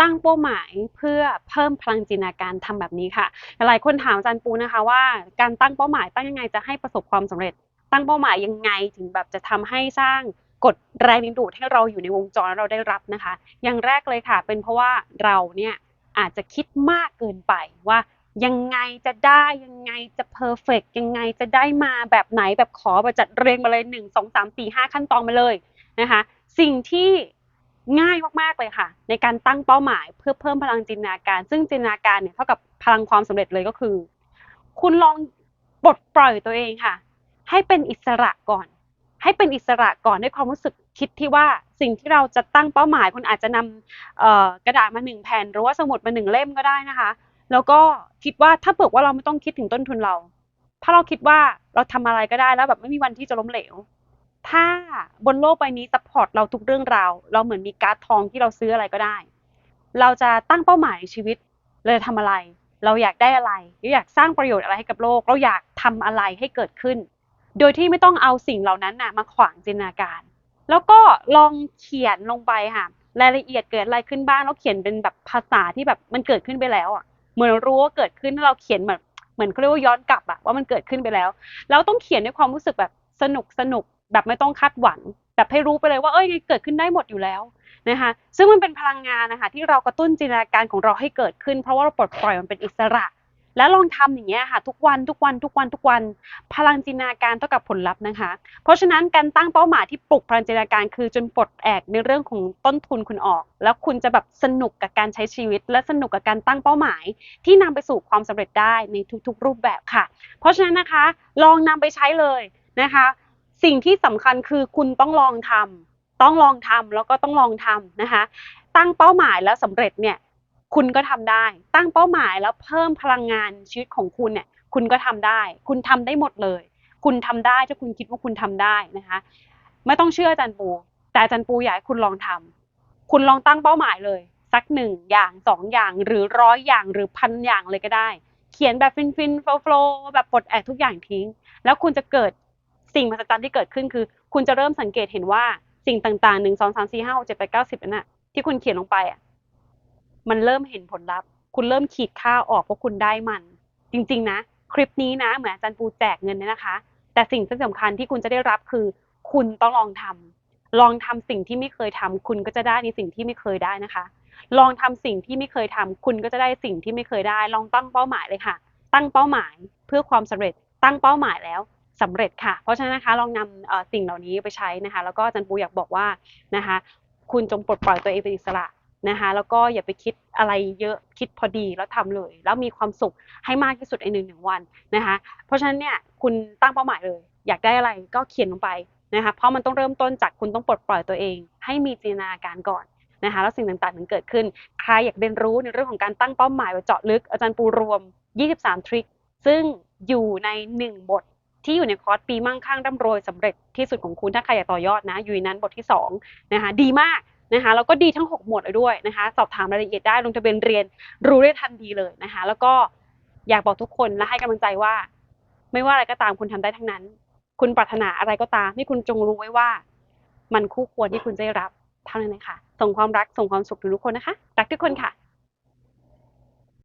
ตั้งเป้าหมายเพื่อเพิ่มพลังจินตนาการทำแบบนี้ค่ะ หลายคนถามอาจารย์ปูนะคะว่าการตั้งเป้าหมายตั้งยังไงจะให้ประสบความสำเร็จ ตั้งเป้าหมายยังไงถึงแบบจะทำให้สร้างกฎแรงดึงดูดให้เราอยู่ในวงจรเราได้รับนะคะ อย่างแรกเลยค่ะ เป็นเพราะว่าเราเนี่ยอาจจะคิดมากเกินไปว่ายังไงจะได้ยังไงจะเพอร์เฟกยังไงจะได้มาแบบไหนแบบขอแบบจัดเรียงมาเลยหนึ่งสองสามสี่ห้าขั้นตอนมาเลยนะคะ สิ่งที่ ง่ายมากๆเลยค่ะ ในการตั้งเป้าหมายเพื่อเพิ่มพลังจินตนาการ ซึ่งจินตนาการเนี่ยเท่ากับพลังความสำเร็จเลยก็คือ คุณลองปลดปล่อยตัวเองค่ะ ให้เป็นอิสระก่อน ให้เป็นอิสระก่อนด้วยความรู้สึกคิดที่ว่าสิ่งที่เราจะตั้งเป้าหมายคุณอาจจะนำกระดาษมาหนึ่งแผ่นหรือว่าสมุดมาหนึ่งเล่มก็ได้นะคะ แล้วก็คิดว่าถ้าเบิกว่าเราไม่ต้องคิดถึงต้นทุนเรา ถ้าเราคิดว่าเราทำอะไรก็ได้แล้วแบบไม่มีวันที่จะล้มเหลว ถ้าบนโลกใบนี้ซัพพอร์ตเราทุกเรื่องราว เราเหมือนมีการ์ดทองที่เราซื้ออะไรก็ได้ เราจะตั้งเป้าหมายในชีวิตเราจะทำอะไร เราอยากได้อะไรเราอยากสร้างประโยชน์อะไรให้กับโลก เราอยากทำอะไรให้เกิดขึ้น โดยที่ไม่ต้องเอาสิ่งเหล่านั้นน่ะมาขวางจินตนาการ แล้วก็ลองเขียนลงไปค่ะรายละเอียดเกิดอะไรขึ้นบ้างแล้วเขียนเป็นแบบภาษาที่แบบมันเกิดขึ้นไปแล้วอะเหมือนรู้ว่าเกิดขึ้นเราเขียนเหมือนเหมือนเขาเรียกว่าย้อนกลับอะว่ามันเกิดขึ้นไปแล้วแล้วต้องเขียนด้วยความรู้สึกแบบสนุกสนุก แบบไม่ต้องคาดหวังแบบให้รู้ไปเลยว่าเอ้ยเกิดขึ้นได้หมดอยู่แล้วนะคะซึ่งมันเป็นพลังงานนะคะที่เรากระตุ้นจินตนาการของเราให้เกิดขึ้น เพราะว่าเราปลดปล่อยมันเป็นอิสระ แล้วลองทำอย่างเงี้ยค่ะทุกวันทุกวันทุกวันทุกวัน พลังจินตนาการเท่ากับผลลัพธ์นะคะ เพราะฉะนั้นการตั้งเป้าหมายที่ปลุกพลังจินตนาการคือจนปลดแอกในเรื่องของต้นทุนคุณออก แล้วคุณจะแบบสนุกกับการใช้ชีวิต และสนุกกับการตั้งเป้าหมาย ที่นำไปสู่ความสำเร็จได้ในทุกๆ รูปแบบค่ะ เพราะฉะนั้นนะคะ ลองนำไปใช้เลยนะคะ สิ่งที่สำคัญคือคุณต้องลองทำต้องลองทำแล้วก็ต้องลองทำนะคะ ตั้งเป้าหมายแล้วสำเร็จเนี่ยคุณก็ทำได้ ตั้งเป้าหมายแล้วเพิ่มพลังงานชีวิตของคุณเนี่ยคุณก็ทำได้ คุณทำได้หมดเลย คุณทำได้ถ้าคุณคิดว่าคุณทำได้นะคะ ไม่ต้องเชื่ออาจารย์ปู แต่อาจารย์ปูอยากให้คุณลองทำคุณลองตั้งเป้าหมายเลยสักหนึ่งอย่างสองอย่างหรือร้อยอย่างหรือพันอย่างเลยก็ได้ เขียนแบบฟินฟินโฟล์โฟล์แบบปลดแอกทุกอย่างทิ้ง แล้วคุณจะเกิด สิ่งมหัศจรรย์ที่เกิดขึ้นคือ คุณจะเริ่มสังเกตเห็นว่าสิ่งต่างๆหนึ่งสองสามสี่ห้าหกเจ็ดแปดเก้าสิบนั่นน่ะที่คุณเขียนลงไปอะมันเริ่มเห็นผลลัพธ์ คุณเริ่มขีดค่าออกเพราะคุณได้มัน จริง ๆ นะ คลิปนี้นะเหมือนอาจารย์ปูแจกเงินเนี่ยนะคะ แต่สิ่งที่สำคัญที่คุณจะได้รับคือ คุณต้องลองทำลองทำสิ่งที่ไม่เคยทำคุณก็จะได้ในสิ่งที่ไม่เคยได้นะคะ ลองทำสิ่งที่ไม่เคยทำคุณก็จะได้สิ่งที่ไม่เคยได้ ลองตั้งเป้าหมายเลยค่ะ ตั้งเป้าหมายเพื่อความสำเร็จตั้งเป้าหมายแล้ว สำเร็จค่ะ เพราะฉะนั้นนะคะลองนำสิ่งเหล่านี้ไปใช้นะคะ แล้วก็อาจารย์ปูอยากบอกว่านะคะ คุณจงปลดปล่อยตัวเองเป็นอิสระนะคะแล้วก็อย่าไปคิดอะไรเยอะคิดพอดีแล้วทำเลย แล้วมีความสุขให้มากที่สุดในหนึ่งหนึ่งวันนะคะ เพราะฉะนั้นเนี่ยคุณตั้งเป้าหมายเลย อยากได้อะไรก็เขียนลงไปนะคะ เพราะมันต้องเริ่มต้นจากคุณต้องปลดปล่อยตัวเอง ให้มีจินตนาการก่อนนะคะแล้วสิ่งต่างๆถึงเกิดขึ้น ใครอยากเรียนรู้ในเรื่องของการตั้งเป้าหมายแบบเจาะลึกอาจารย์ปูรวม 23 ทริคซึ่งอยู่ใน 1 บท ที่อยู่ในคอร์สปีมั่งคั่งร่ำรวยสำเร็จที่สุดของคุณถ้าใครอยากต่อยอดนะอยู่ในนั้นบทที่2นะคะดีมากนะคะแล้วก็ดีทั้ง 6 หมวดเลยด้วยนะคะ สอบถามรายละเอียดได้ลงทะเบียนเรียนรู้ได้ทันทีเลยนะคะ แล้วก็อยากบอกทุกคนและให้กำลังใจว่า ไม่ว่าอะไรก็ตามคุณทำได้ทั้งนั้น คุณปรารถนาอะไรก็ตามให้คุณจงรู้ไว้ว่า มันคู่ควรที่คุณจะได้รับเท่านั้นนะคะส่งความรักส่งความสุขถึงทุกคนนะคะ รักทุกคนค่ะ